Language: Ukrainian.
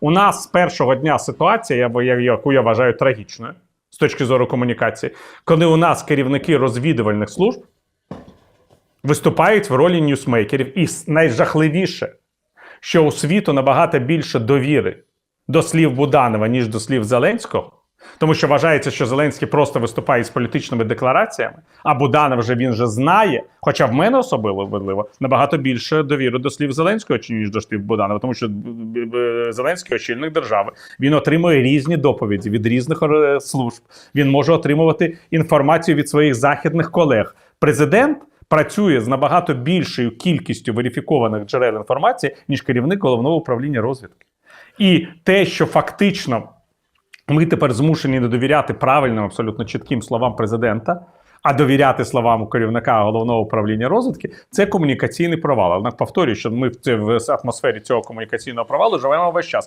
У нас з першого дня ситуація, яку я вважаю трагічною з точки зору комунікації, коли у нас керівники розвідувальних служб виступають в ролі ньюсмейкерів. І найжахливіше, що у світу набагато більше довіри до слів Буданова, ніж до слів Зеленського. Тому що вважається, що Зеленський просто виступає з політичними деклараціями, а Буданов вже він вже знає. Хоча в мене особливо набагато більше довіри до слів Зеленського, ніж до слів Буданова, тому що Зеленський очільник держави. Він отримує різні доповіді від різних е, служб. Він може отримувати інформацію від своїх західних колег. Президент працює з набагато більшою кількістю верифікованих джерел інформації, ніж керівник головного управління розвідки. І те, що фактично ми тепер змушені не довіряти правильним, абсолютно чітким словам президента, а довіряти словам керівника головного управління розвитки. це комунікаційний провал. Однак повторюю, що ми в атмосфері цього комунікаційного провалу живемо весь час.